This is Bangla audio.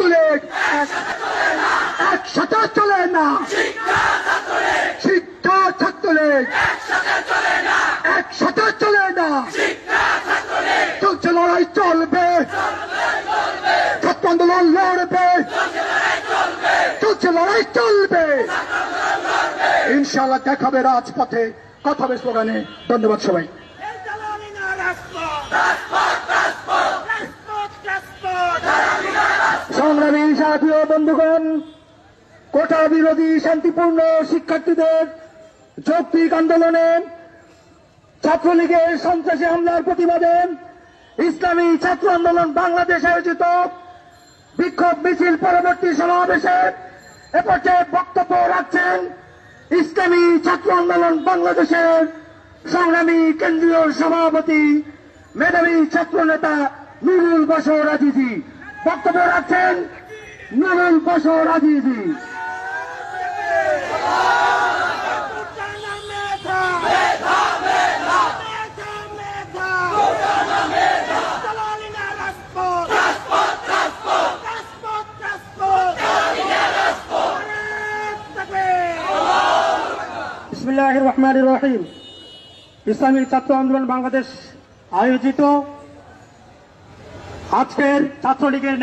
ছাত্রলীগ একসাথে চলে না। শিক্ষা ছাত্রলীগ একসাথে চলে না। চলছে লড়াই চলবে। ছাত্র আন্দোলন লড়বে। চলছে লড়াই চলবে। ইনশাআল্লাহ দেখাবে রাজপথে। কথা হবে স্লোগানে। ধন্যবাদ সবাই এই জ্বালানি না রাজপথ রাজপথ রাজপথ সংগ্রামী সাথী ও বন্ধুগণ, কোটা বিরোধী শান্তিপূর্ণ শিক্ষার্থীদের যৌক্তিক আন্দোলনে ছাত্রলীগের সন্ত্রাসী হামলার প্রতিবাদে ইসলামী ছাত্র আন্দোলন বাংলাদেশ আয়োজিত বিক্ষোভ মিছিল পরবর্তী সমাবেশে এ পর্যায়ে বক্তব্য রাখছেন ইসলামী ছাত্র আন্দোলন বাংলাদেশের সংগ্রামী কেন্দ্রীয় সভাপতি, মেধাবী ছাত্র নেতা নুরুল বসর আজিজি। বক্তব্য রাখছেন নুরুল বসর আজিজি বিসমিল্লাহ রহমান রহিম। ইসলামী ছাত্র আন্দোলন বাংলাদেশ আয়োজিত আজকের ছাত্রলীগের